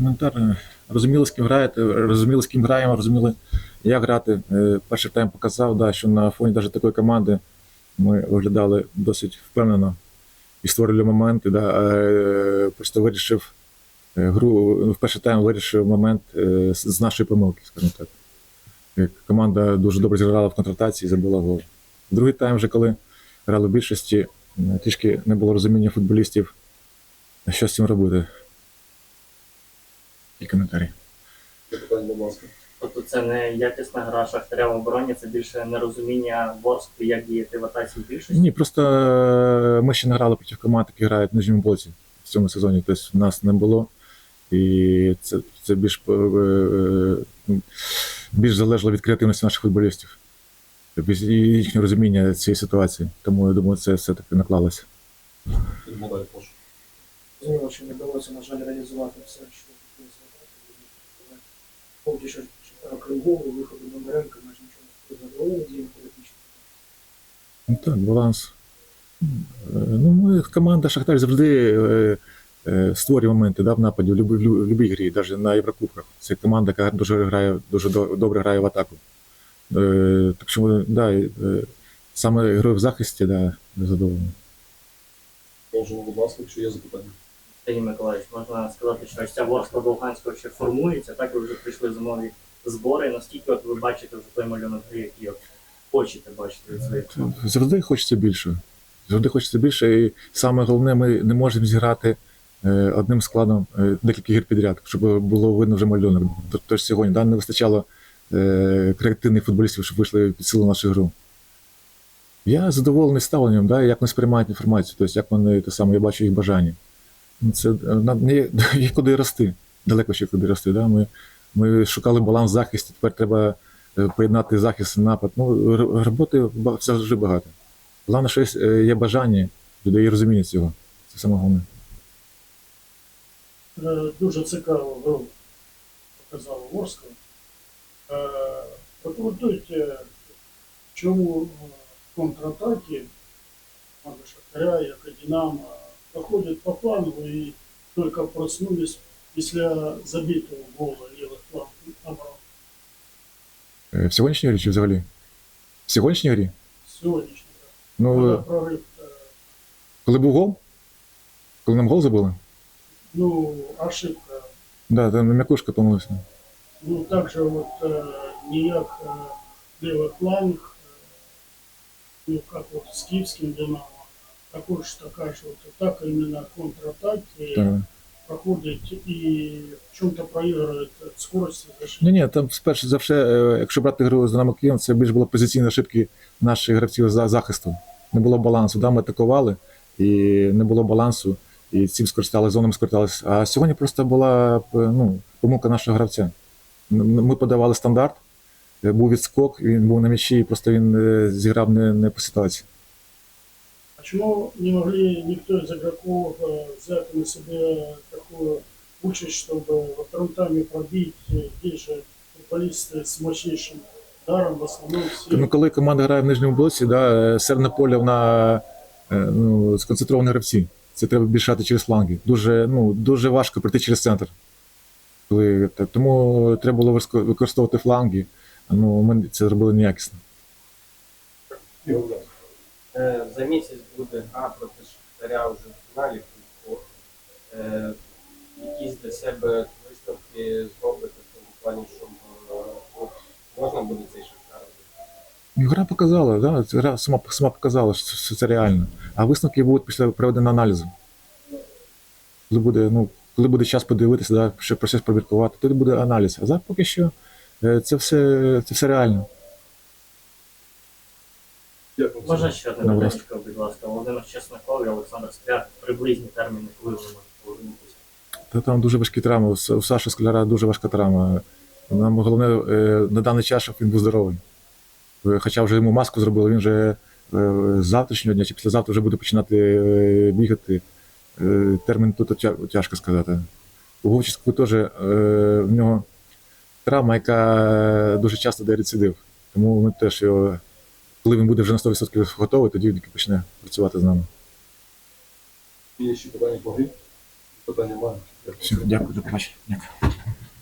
Коментар. Розуміли, з ким граєте, розуміли, з ким граємо, розуміли, як грати. Е, Перший тайм показав, да, що на фоні навіть такої команди ми виглядали досить впевнено і створювали моменти. Да. Е, Просто вирішив е, гру, в перший тайм вирішив момент з нашої помилки, скажімо так. Команда дуже добре зіграла в контратації і забила гол. Другий тайм, вже коли грали в більшості, трішки не було розуміння футболістів, що з цим робити. І коментарі. Питання, будь ласка. Тобто це не якісна гра Шахтаря в обороні, це більше нерозуміння Ворску, як діяти в атаці в більшості. Ні, просто е, ми ще не грали проти команд, які грають в нижньому блоці в цьому сезоні. Тобто нас не було. І це, це більш, е, е, ну, більш залежало від креативності наших футболістів. Тобто, І їхнього розуміння цієї ситуації. Тому я думаю, це все-таки наклалося. Зрозуміло, що не вдалося, на жаль, реалізувати все, що хотілося. Поки що кривого, виходу Бондаренка, майже нічого не задоволено діями політично. Ну так, баланс. Е, Ну, ми команда Шахтар завжди е, е, створює моменти да, в нападі в в грі, навіть на Єврокубках. Це команда, яка дуже грає, дуже добре грає в атаку. Е, Так що, да, е, саме герой в захисті, да, задоволений. Можемо, будь ласка, якщо є запитання. Сергій Миколаївич, можна сказати, що ось ця Ворскла до Луганського ще формується, так ви вже прийшли зимові збори. Наскільки от ви бачите вже той малюнок який от хочете бачити від своїх? Завжди хочеться більше. Завжди хочеться більше. І саме головне, ми не можемо зіграти е, одним складом е, декілька гір підряд, щоб було видно вже малюнок. Тож сьогодні да, не вистачало е, креативних футболістів, щоб вийшли під силу нашу гру. Я задоволений ставленням, да, як вони сприймають інформацію, тобто як вони те саме, я бачу їх бажання. Це не є, куди рости, далеко ще куди рости. Да? Ми, ми шукали баланс в захисті, тепер треба е, поєднати захист і напад. Ну, роботи завжди багато. Головне, що є, е, бажання, людей є розуміння цього. Це саме головне. Е, дуже цікаву гру показала Ворскла. Е, Прокоментуйте, чому контратаки Шахтаря, як і Динамо, проходять по флангу і тільки проснулись після забитого гола лівих флангів оборони. Е, В сьогоднішній грі чи взагалі? В сьогоднішній грі? Сьогоднішній. Ну, Коли е, прорив, е, коли був гол? Коли нам гол забили? ну, ошибка. Да, там м'якушка помилився. Ну, также вот э, ніяк э, левый фланг, э, ну, как вот с киевским Динамо, також така ж вот атака, именно контратаки Так. проходить и в чем-то проигрывает от скорости Ні, ні, там спершу за все, е, якщо брати гру з Динамо Києвом, це більш було позиційні ошибки наших гравців за захисту. Не було балансу. Да, ми атакували, і не було балансу, і цим скористалися, зонами скористалися. А сьогодні просто була е, ну, помилка нашого гравця. Ми подавали стандарт, е, був відскок, він був на м'ячі, і просто він зіграв не, не по ситуації. Почему не могли никто из игроков э, взять на себе такую участь, чтобы во втором тайме пробить, э, здесь же футболисты с мощнейшим даром, в основном все Ну, коли команда грає в нижньому блоці, да, е, середне поле вона е, ну, сконцентровані гравці. Це треба більшати через фланги. Дуже, ну, дуже важко пройти через центр. Коли, так, тому треба було виско- використовувати фланги. Ну, ми це зробили неякісно. За місяць буде гра проти Шахтаря вже в фіналі Кубку. Е, Якісь для себе висновки зробити в тому плані, щоб е, можна буде цей Шахтар. І Гра показала, да, гра сама, сама показала, що це, реально. А висновки будуть після проведення аналізу. Коли буде, ну, коли буде час подивитися, да, що процес пробіркувати, тоді буде аналіз. А зараз поки що е, це все, це все реально. Дякую. Можна ще одне питання, будь ласка. Володимир Чесноков і Олександр Скляр. Приблизні терміни, коли ви можете повернутися. Та там дуже важкі травми. У Саші Скляра дуже важка травма. Нам головне е, на даний час, щоб він був здоровий. Е, Хоча вже йому маску зробили, він вже е, з завтрашнього дня чи післязавтра вже буде починати бігати. Термін тут тяжко сказати. У Говчиську теж в нього травма, яка дуже часто дає рецидив. Тому ми теж його, коли він буде вже на 100% готовий, тоді він почне працювати з нами. Є ще питання по грі? Питання немає. Все, дякую, до побачення. Дякую.